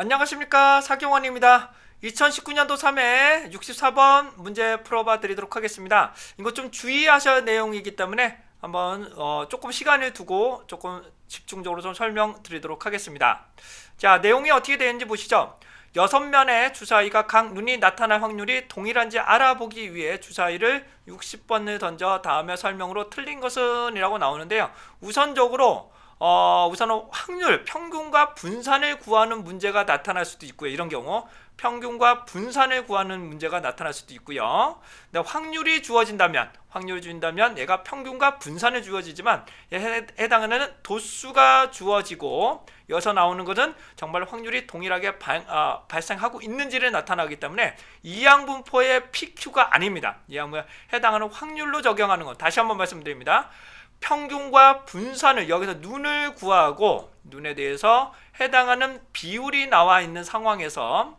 안녕하십니까 사경원입니다. 2019년도 3회 64번 문제 풀어봐 드리도록 하겠습니다. 이거 좀 주의하셔야 할 내용이기 때문에 한번 어, 조금 시간을 두고 조금 집중적으로 좀 설명드리도록 하겠습니다. 자 내용이 어떻게 되는지 보시죠. 여섯 면의 주사위가 각 눈이 나타날 확률이 동일한지 알아보기 위해 주사위를 60번을 던져 다음에 설명으로 틀린 것은 이라고 나오는데요. 우선적으로 어, 우선은 확률, 평균과 분산을 구하는 문제가 나타날 수도 있고요. 이런 경우 평균과 분산을 구하는 문제가 나타날 수도 있고요. 근데 확률이 주어진다면, 확률이 주어진다면 얘가 평균과 분산을 주어지지만 얘 해당하는 도수가 주어지고 여기서 나오는 것은 정말 확률이 동일하게 발, 아, 발생하고 있는지를 나타나기 때문에 이항분포의 PQ가 아닙니다. 이항분포에 해당하는 확률로 적용하는 것. 다시 한번 말씀드립니다. 평균과 분산을 여기서 눈을 구하고 눈에 대해서 해당하는 비율이 나와 있는 상황에서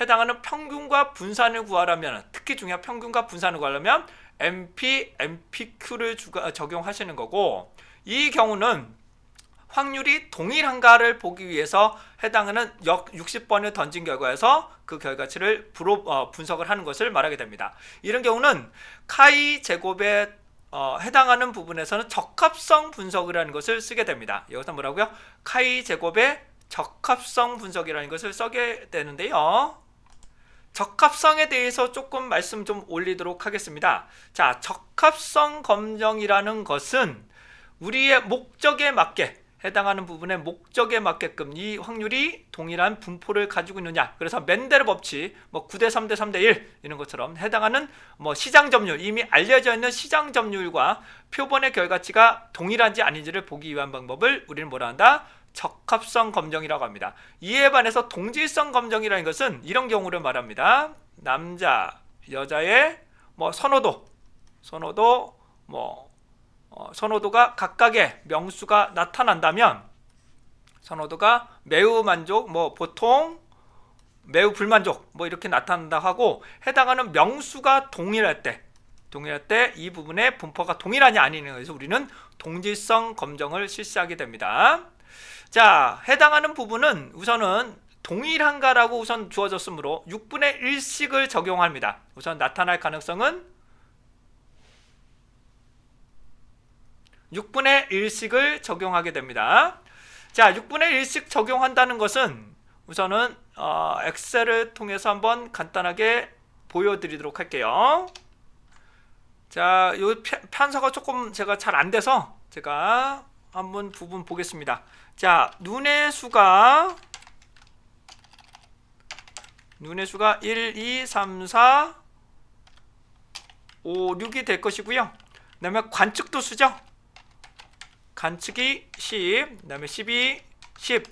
해당하는 평균과 분산을 구하려면 특히 중요한 평균과 분산을 구하려면 MP, MPQ를 주가, 적용하시는 거고 이 경우는 확률이 동일한가를 보기 위해서 해당하는 역 60번을 던진 결과에서 그 결과치를 어, 분석을 하는 것을 말하게 됩니다. 이런 경우는 카이 제곱의 어, 해당하는 부분에서는 적합성 분석이라는 것을 쓰게 됩니다. 여기서 뭐라고요? 카이 제곱의 적합성 분석이라는 것을 써게 되는데요. 적합성에 대해서 조금 말씀 좀 올리도록 하겠습니다. 자, 적합성 검정이라는 것은 우리의 목적에 맞게 해당하는 부분의 목적에 맞게끔 이 확률이 동일한 분포를 가지고 있느냐. 그래서 맨델의 법칙, 뭐 9대 3대 3대 1 이런 것처럼 해당하는 뭐 시장 점유율, 이미 알려져 있는 시장 점유율과 표본의 결과치가 동일한지 아닌지를 보기 위한 방법을 우리는 뭐라 한다? 적합성 검정이라고 합니다. 이에 반해서 동질성 검정이라는 것은 이런 경우를 말합니다. 남자, 여자의 뭐 선호도, 선호도 뭐 어, 선호도가 각각의 명수가 나타난다면 선호도가 매우 만족, 뭐 보통 매우 불만족 뭐 이렇게 나타난다 하고 해당하는 명수가 동일할 때 동일할 때 이 부분의 분포가 동일하냐 아니냐 해서 우리는 동질성 검정을 실시하게 됩니다. 자, 해당하는 부분은 우선은 동일한가라고 우선 주어졌으므로 6분의 1씩을 적용합니다. 우선 나타날 가능성은 6분의 1씩을 적용하게 됩니다. 자, 6분의 1씩 적용한다는 것은 우선은 어, 엑셀을 통해서 한번 간단하게 보여드리도록 할게요. 자, 요 편서가 조금 제가 잘 안 돼서 제가 한번 부분 보겠습니다. 자, 눈의 수가 눈의 수가 1, 2, 3, 4, 5, 6이 될 것이고요. 그다음에 관측도 수죠. 관측이 10, 그 다음에 12, 10,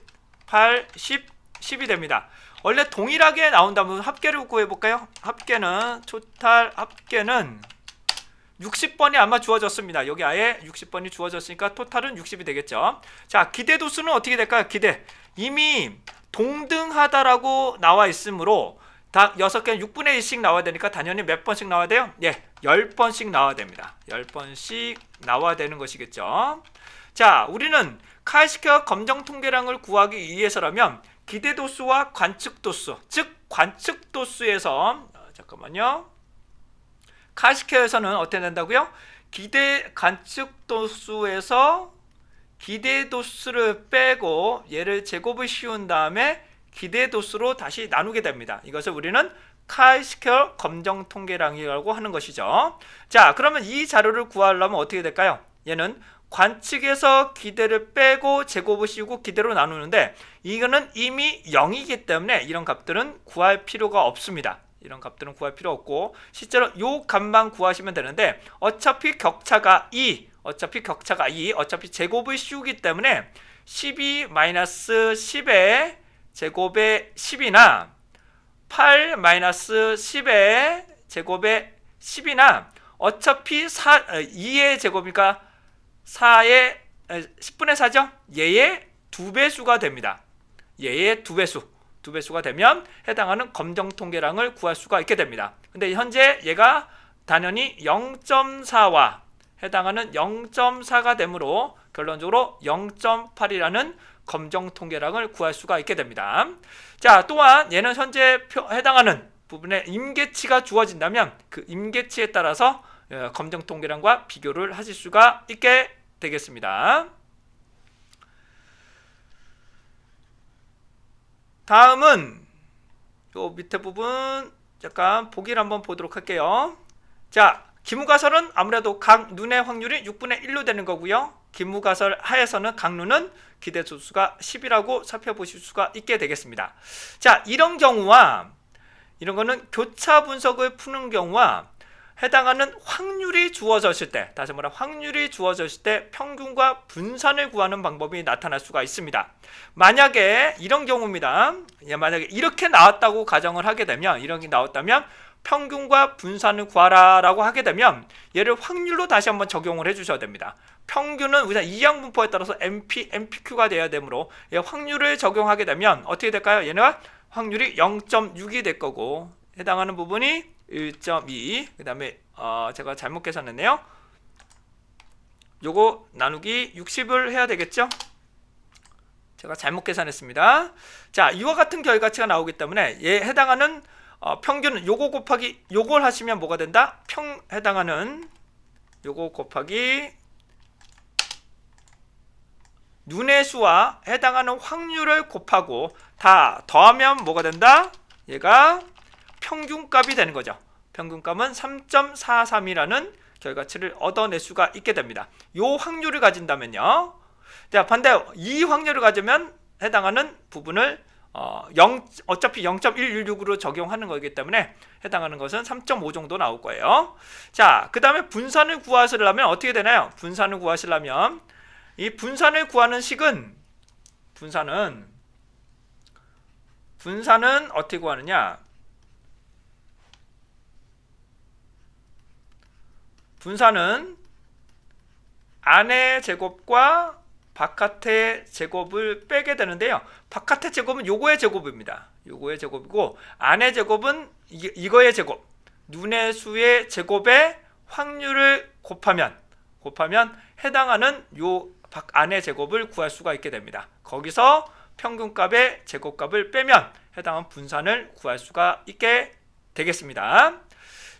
8, 10, 10이 됩니다. 원래 동일하게 나온다면 합계를 구해 볼까요? 합계는 토탈 합계는 60번이 아마 주어졌습니다. 여기 아예 60번이 주어졌으니까 토탈은 60이 되겠죠. 자, 기대 도수는 어떻게 될까요? 기대. 이미 동등하다라고 나와 있으므로 다 6개 6분의 1씩 나와야 되니까 당연히 몇 번씩 나와야 돼요? 예. 10번씩 나와야 됩니다. 10번씩 나와야 되는 것이겠죠. 자, 우리는 카이스케어 검정 통계량을 구하기 위해서라면 기대 도수와 관측 도수, 즉 관측 도수에서 어, 잠깐만요. 카이스케어에서는 어떻게 된다고요? 기대 관측 도수에서 기대 도수를 빼고 얘를 제곱을 씌운 다음에 기대 도수로 다시 나누게 됩니다. 이것을 우리는 카이스케어 검정 통계량이라고 하는 것이죠. 자, 그러면 이 자료를 구하려면 어떻게 될까요? 얘는 관측에서 기대를 빼고 제곱을 씌우고 기대로 나누는데 이거는 이미 0이기 때문에 이런 값들은 구할 필요가 없습니다. 이런 값들은 구할 필요 없고 실제로 요 값만 구하시면 되는데 어차피 격차가 2 어차피 격차가 2 어차피 제곱을 씌우기 때문에 12-10의 제곱의 10이나 8-10의 제곱의 10이나 어차피 4, 2의 제곱이니까 4의 10분의 4죠? 얘의 두 배수가 됩니다. 얘의 두 배수. 두 배수가 되면 해당하는 검정 통계량을 구할 수가 있게 됩니다. 근데 현재 얘가 당연히 0.4와 해당하는 0.4가 되므로 결론적으로 0.8이라는 검정 통계량을 구할 수가 있게 됩니다. 자, 또한 얘는 현재 표- 해당하는 부분에 임계치가 주어진다면 그 임계치에 따라서 어, 검정 통계량과 비교를 하실 수가 있게 되겠습니다. 다음은 요 밑에 부분 잠깐 보기를 한번 보도록 할게요. 자, 기무가설은 아무래도 각 눈의 확률이 6분의 1로 되는 거고요. 기무가설 하에서는 각 눈은 기대소수가 10이라고 살펴보실 수가 있게 되겠습니다. 자, 이런 경우와 이런 거는 교차 분석을 푸는 경우와 해당하는 확률이 주어졌을 때, 다시 말해 확률이 주어졌을 때 평균과 분산을 구하는 방법이 나타날 수가 있습니다. 만약에 이런 경우입니다. 예, 만약에 이렇게 나왔다고 가정을 하게 되면 이렇게 나왔다면 평균과 분산을 구하라라고 하게 되면 얘를 확률로 다시 한번 적용을 해주셔야 됩니다. 평균은 우선 이항 분포에 따라서 MP, MPQ가 돼야 되므로 얘 확률을 적용하게 되면 어떻게 될까요? 얘는 확률이 0.6이 될 거고 해당하는 부분이 1.2. 그 다음에 어, 제가 잘못 계산했네요. 요거 나누기 60을 해야 되겠죠? 제가 잘못 계산했습니다. 자, 이와 같은 결과치가 나오기 때문에 얘 해당하는 어, 평균 요거 곱하기 요걸 하시면 뭐가 된다? 평 해당하는 요거 곱하기 눈의 수와 해당하는 확률을 곱하고 다 더하면 뭐가 된다? 얘가 평균값이 되는 거죠. 평균값은 3.43이라는 결과치를 얻어낼 수가 있게 됩니다. 요 확률을 가진다면요. 자, 반대 이 확률을 가지면 해당하는 부분을 어, 0, 어차피 0.116으로 적용하는 거기 때문에 해당하는 것은 3.5 정도 나올 거예요. 자, 그 다음에 분산을 구하시려면 어떻게 되나요? 분산을 구하시려면 이 분산을 구하는 식은 분산은 분산은 어떻게 구하느냐? 분산은 안의 제곱과 바깥의 제곱을 빼게 되는데요. 바깥의 제곱은 요거의 제곱입니다. 요거의 제곱이고 안의 제곱은 이, 이거의 제곱. 눈의 수의 제곱의 확률을 곱하면 곱하면 해당하는 요밖 안의 제곱을 구할 수가 있게 됩니다. 거기서 평균값의 제곱값을 빼면 해당한 분산을 구할 수가 있게 되겠습니다.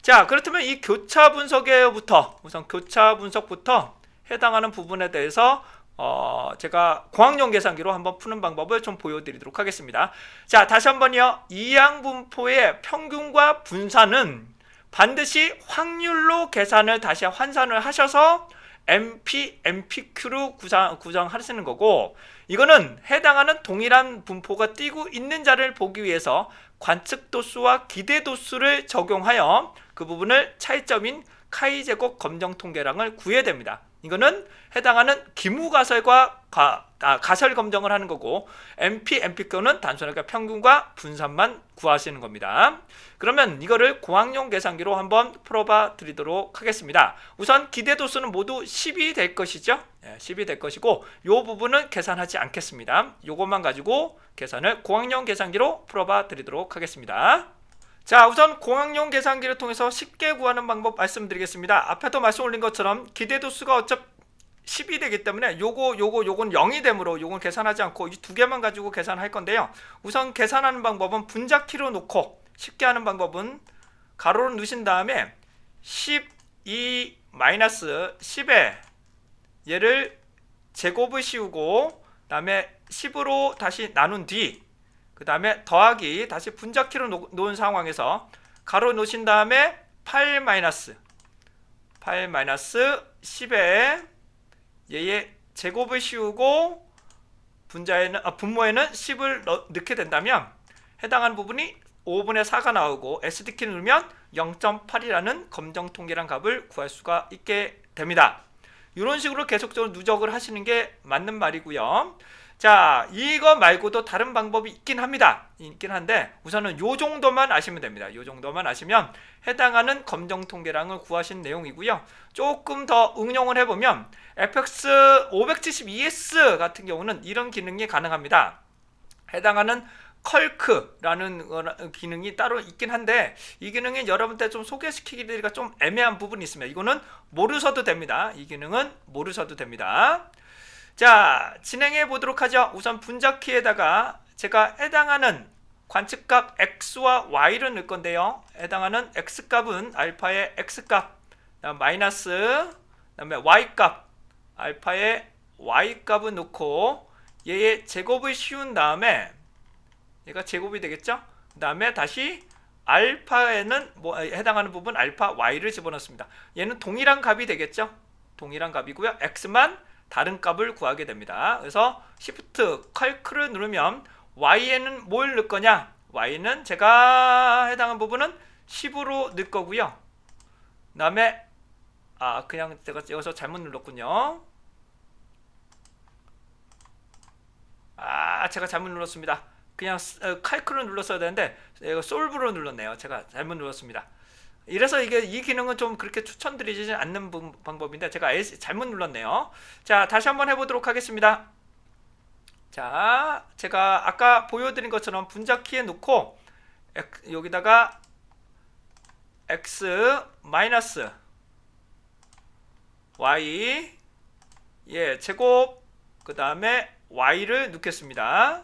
자, 그렇다면 이 교차 분석에부터 우선 교차 분석부터 해당하는 부분에 대해서 어, 제가 공학용 계산기로 한번 푸는 방법을 좀 보여드리도록 하겠습니다. 자, 다시 한번요. 이항 분포의 평균과 분산은 반드시 확률로 계산을 다시 환산을 하셔서 MP, MPQ로 구상, 구성하시는 거고 이거는 해당하는 동일한 분포가 띄고 있는 자를 보기 위해서 관측 도수와 기대 도수를 적용하여 그 부분을 차이점인 카이 제곱 검정 통계량을 구해야 됩니다. 이거는 해당하는 기무 가설과 가, 아, 가설 검정을 하는 거고 MP, MPQ는 단순하게 평균과 분산만 구하시는 겁니다. 그러면 이거를 공학용 계산기로 한번 풀어봐 드리도록 하겠습니다. 우선 기대 도수는 모두 10이 될 것이죠. 예, 10이 될 것이고 이 부분은 계산하지 않겠습니다. 이것만 가지고 계산을 공학용 계산기로 풀어봐 드리도록 하겠습니다. 자 우선 공학용 계산기를 통해서 쉽게 구하는 방법 말씀드리겠습니다. 앞에도 말씀 올린 것처럼 기대도수가 어차피 10이 되기 때문에 요거 요거 요건 0이 되므로 요건 계산하지 않고 이 두 개만 가지고 계산할 건데요. 우선 계산하는 방법은 분자키로 놓고 쉽게 하는 방법은 가로를 넣으신 다음에 12 마이너스 10에 얘를 제곱을 씌우고 그다음에 10으로 다시 나눈 뒤 그 다음에 더하기 다시 분자키로 놓, 놓은 상황에서 가로 놓으신 다음에 8 마이너스 8 마이너스 10에 얘의 제곱을 씌우고 분자에는 아, 분모에는 10을 넣, 넣게 된다면 해당하는 부분이 5분의 4가 나오고 SD키를 누르면 0.8이라는 검정 통계량 값을 구할 수가 있게 됩니다. 이런 식으로 계속적으로 누적을 하시는 게 맞는 말이고요. 자, 이거 말고도 다른 방법이 있긴 합니다. 있긴 한데 우선은 요 정도만 아시면 됩니다. 요 정도만 아시면 해당하는 검정 통계량을 구하신 내용이고요. 조금 더 응용을 해 보면 FX 572S 같은 경우는 이런 기능이 가능합니다. 해당하는 컬크라는 기능이 따로 있긴 한데 이 기능이 여러분한테 좀 소개시키기가 좀 애매한 부분이 있습니다. 이거는 모르셔도 됩니다. 이 기능은 모르셔도 됩니다. 자, 진행해 보도록 하죠. 우선 분자키에다가 제가 해당하는 관측값 x와 y를 넣을 건데요. 해당하는 x값은 알파의 x값, 그다음 마이너스, 그다음에 y값, 알파의 y값을 넣고 얘의 제곱을 씌운 다음에 얘가 제곱이 되겠죠? 그 다음에 다시 알파에는 뭐 해당하는 부분 알파 y를 집어넣습니다. 얘는 동일한 값이 되겠죠? 동일한 값이고요. x만 다른 값을 구하게 됩니다. 그래서 Shift 칼크를 누르면 y에는 뭘 넣을 거냐? y는 제가 해당한 부분은 10으로 넣을 거고요. 그 다음에 아 그냥 제가 여기서 잘못 눌렀군요. 아 제가 잘못 눌렀습니다. 그냥 칼크를 눌렀어야 되는데 이거 솔브로 눌렀네요. 제가 잘못 눌렀습니다. 이래서 이게 이 기능은 좀 그렇게 추천드리지 않는 부- 방법인데 제가 잘못 눌렀네요. 자 다시 한번 해보도록 하겠습니다. 자 제가 아까 보여드린 것처럼 분자 키에 놓고 여기다가 x 마이너스 y 예 제곱 그 다음에 y를 넣겠습니다.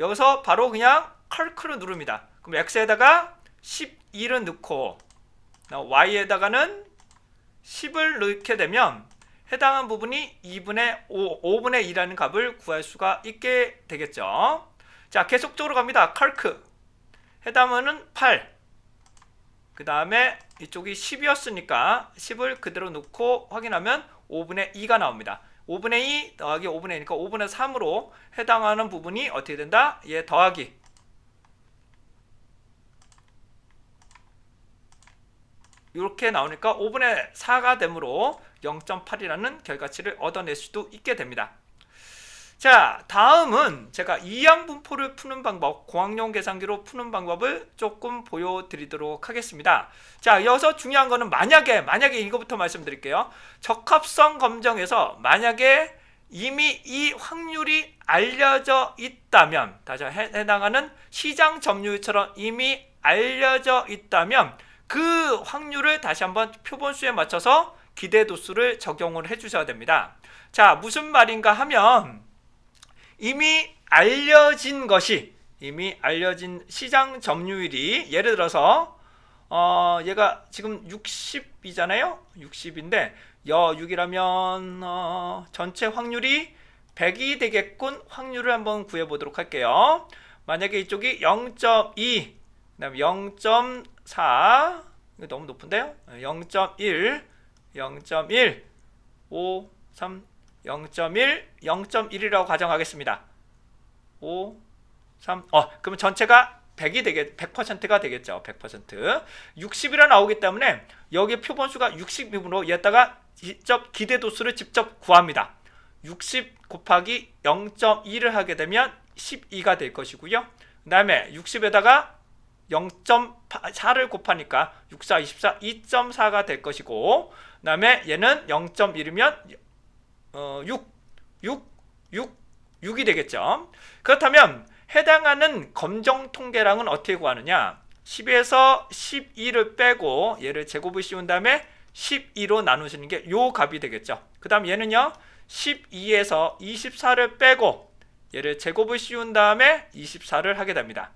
여기서 바로 그냥 칼크를 누릅니다. 그럼 x에다가 12를 넣고 y에다가는 10을 넣게 되면 해당한 부분이 2분의 5, 5분의 2라는 값을 구할 수가 있게 되겠죠. 자, 계속적으로 갑니다. 칼크. 해당하는 8. 그 다음에 이쪽이 10이었으니까 10을 그대로 놓고 확인하면 5분의 2가 나옵니다. 5분의 2 더하기 5분의 2니까 5분의 3으로 해당하는 부분이 어떻게 된다? 얘 더하기 이렇게 나오니까 5분의 4가 되므로 0.8이라는 결과치를 얻어낼 수도 있게 됩니다. 자, 다음은 제가 이항 분포를 푸는 방법, 공학용 계산기로 푸는 방법을 조금 보여드리도록 하겠습니다. 자, 여기서 중요한 거는 만약에, 만약에 이거부터 말씀드릴게요. 적합성 검정에서 만약에 이미 이 확률이 알려져 있다면, 다시 해- 해당하는 시장 점유율처럼 이미 알려져 있다면 그 확률을 다시 한번 표본수에 맞춰서 기대 도수를 적용을 해 주셔야 됩니다. 자, 무슨 말인가 하면 이미 알려진 것이 이미 알려진 시장 점유율이 예를 들어서 어 얘가 지금 60이잖아요. 60인데 여 6이라면 어 전체 확률이 100이 되겠군 확률을 한번 구해 보도록 할게요. 만약에 이쪽이 0.2 그다음 0. 자, 이거 너무 높은데요? 0.1, 0.1, 5, 3, 0.1, 0.1이라고 가정하겠습니다. 5, 3, 어, 그럼 전체가 100이 되겠, 100%가 되겠죠. 100%. 60이라 나오기 때문에 여기 표본수가 60이므로 얘다가 직접 기대도수를 직접 구합니다. 60 곱하기 0.2를 하게 되면 12가 될 것이고요. 그 다음에 60에다가 0.4를 곱하니까 6, 4, 24, 2.4가 될 것이고 그 다음에 얘는 0.1이면 어, 6, 6, 6, 6이 되겠죠. 그렇다면 해당하는 검정 통계량은 어떻게 구하느냐? 10에서 12를 빼고 얘를 제곱을 씌운 다음에 12로 나누시는 게 요 값이 되겠죠. 그 다음 얘는요. 12에서 24를 빼고 얘를 제곱을 씌운 다음에 24를 하게 됩니다.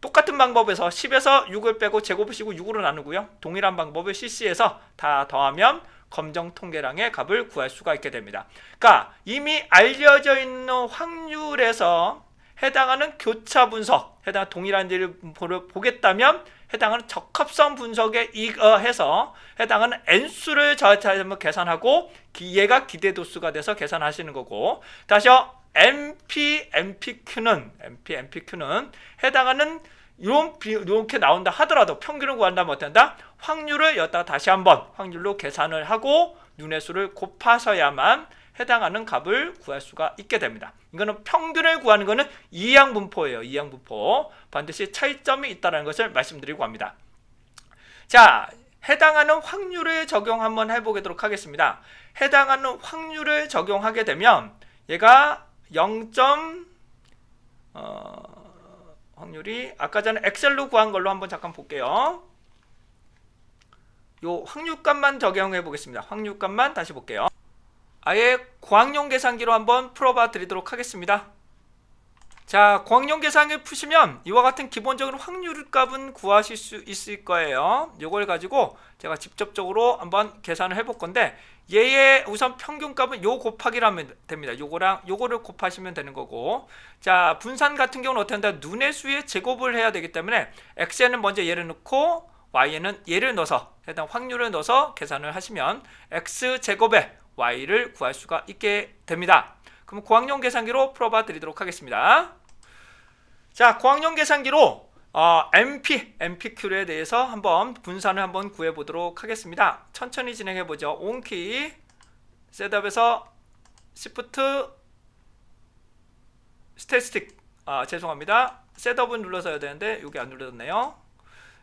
똑같은 방법에서 10에서 6을 빼고 제곱을 씌고 6으로 나누고요. 동일한 방법을 CC에서 다 더하면 검정 통계량의 값을 구할 수가 있게 됩니다. 그러니까 이미 알려져 있는 확률에서 해당하는 교차 분석, 해당 동일한 일을 보겠다면 해당하는 적합성 분석에 의해서 해당하는 n수를 저한번 계산하고 얘가 기대 도수가 돼서 계산하시는 거고 다시요 MP, MPQ는 MP, MPQ는 해당하는 이렇게 나온다 하더라도 평균을 구한다면 어떤다? 확률을 여기다 다시 한번 확률로 계산을 하고 눈의 수를 곱하셔야만 해당하는 값을 구할 수가 있게 됩니다. 이거는 평균을 구하는 거는 이항 분포예요. 이항 분포. 반드시 차이점이 있다는 것을 말씀드리고 합니다. 자, 해당하는 확률을 적용 한번 해보도록 하겠습니다. 해당하는 확률을 적용하게 되면 얘가 0. 어, 확률이 아까 전에 엑셀로 구한 걸로 한번 잠깐 볼게요. 요 확률값만 적용해 보겠습니다. 확률값만 다시 볼게요. 아예 광용 계산기로 한번 풀어봐 드리도록 하겠습니다. 자, 광용 계산기 푸시면 이와 같은 기본적인 확률 값은 구하실 수 있을 거예요. 이걸 가지고 제가 직접적으로 한번 계산을 해볼 건데 얘의 우선 평균 값은 요 곱하기라면 됩니다. 요거랑 요거를 곱하시면 되는 거고 자, 분산 같은 경우는 어떻게 한다? 눈의 수의 제곱을 해야 되기 때문에 x에는 먼저 얘를 넣고 y에는 얘를 넣어서 해당 확률을 넣어서 계산을 하시면 x 제곱에 y를 구할 수가 있게 됩니다. 그럼 고학용 계산기로 풀어봐 드리도록 하겠습니다. 자, 고학용 계산기로 어, MP, MPQ에 대해서 한번 분산을 한번 구해 보도록 하겠습니다. 천천히 진행해 보죠. 온키 셋업에서 Shift 스태티스틱 아, 죄송합니다. 셋업은 눌러서 해야 되는데 여기 안 눌렀네요.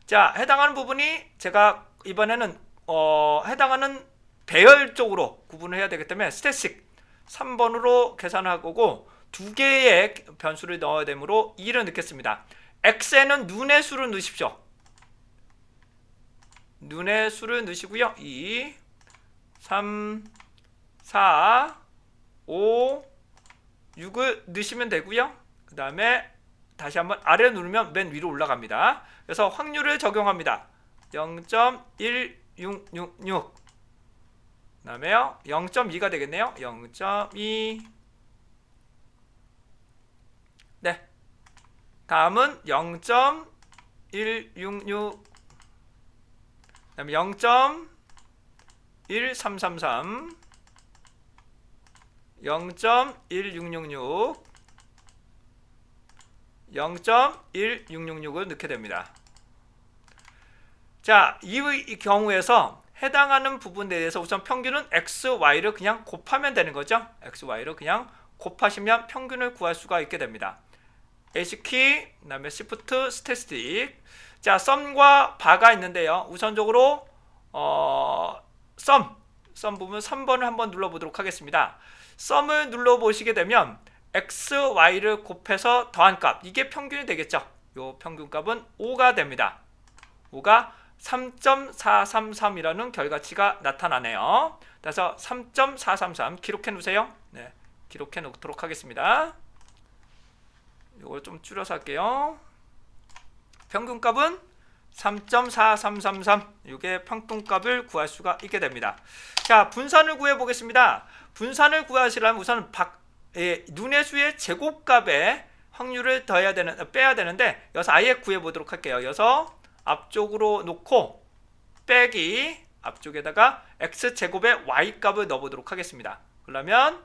자, 해당하는 부분이 제가 이번에는 어, 해당하는 배열 쪽으로 구분을 해야 되기 때문에 스태틱 3번으로 계산할 거고 두 개의 변수를 넣어야 되므로 2를 넣겠습니다. x에는 눈의 수를 넣으십시오. 눈의 수를 넣으시고요. 2 3 4 5 6을 넣으시면 되고요. 그 다음에 다시 한번 아래 누르면 맨 위로 올라갑니다. 그래서 확률을 적용합니다. 0.1666 그 다음에요 0.2가 되겠네요. 0.2 네. 다음은 0.166 그다음에 0.1333 0.1666 0.1666을 넣게 됩니다. 자, 이 경우에서 해당하는 부분에 대해서 우선 평균은 x, y를 그냥 곱하면 되는 거죠. x, y를 그냥 곱하시면 평균을 구할 수가 있게 됩니다. H키, 그 다음에 Shift, 스태틱. 자, 썸과 바가 있는데요. 우선적으로 어, 썸, 썸 부분 3번을 한번 눌러보도록 하겠습니다. 썸을 눌러보시게 되면 x, y를 곱해서 더한 값 이게 평균이 되겠죠. 요 평균 값은 5가 됩니다. 5가 3.433이라는 결과치가 나타나네요. 그래서 3.433 기록해 놓으세요. 네, 기록해 놓도록 하겠습니다. 이걸 좀 줄여서 할게요. 평균값은 3.4333 이게 평균값을 구할 수가 있게 됩니다. 자 분산을 구해 보겠습니다. 분산을 구하시려면 우선 박, 예, 눈의 수의 제곱값에 확률을 더해야 되는 빼야 되는데 여기서 아예 구해 보도록 할게요. 여기서 앞쪽으로 놓고 빼기 앞쪽에다가 x 제곱의 y 값을 넣어 보도록 하겠습니다. 그러면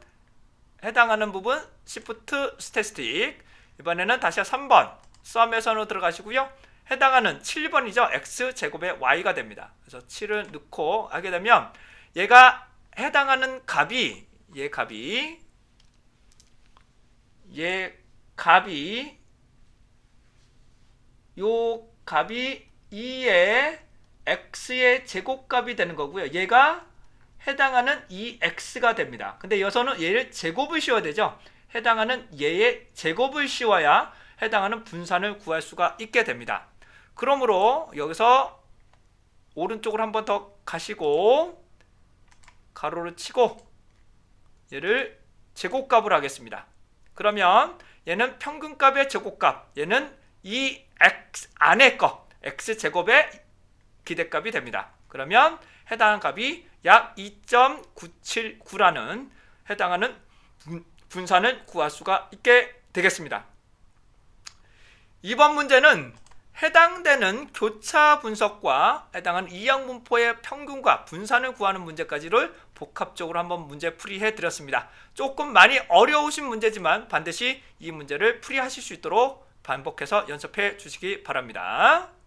해당하는 부분 Shift 스태틱 이번에는 다시 3번 썸에서로 들어가시고요. 해당하는 7번이죠. x 제곱의 y가 됩니다. 그래서 7을 넣고 하게 되면 얘가 해당하는 값이 얘 값이 얘 값이 요 값이 2의 x의 제곱값이 되는 거고요. 얘가 해당하는 2x가 됩니다. 근데 여기서는 얘를 제곱을 씌워야 되죠. 해당하는 얘의 제곱을 씌워야 해당하는 분산을 구할 수가 있게 됩니다. 그러므로 여기서 오른쪽으로 한 번 더 가시고 가로를 치고 얘를 제곱값을 하겠습니다. 그러면 얘는 평균값의 제곱값, 얘는 이 x 안에 거 x 제곱의 기대값이 됩니다. 그러면 해당하는 값이 약 2.979라는 해당하는 분산을 구할 수가 있게 되겠습니다. 이번 문제는 해당되는 교차 분석과 해당하는 이항 분포의 평균과 분산을 구하는 문제까지를 복합적으로 한번 문제 풀이해 드렸습니다. 조금 많이 어려우신 문제지만 반드시 이 문제를 풀이하실 수 있도록 반복해서 연습해 주시기 바랍니다.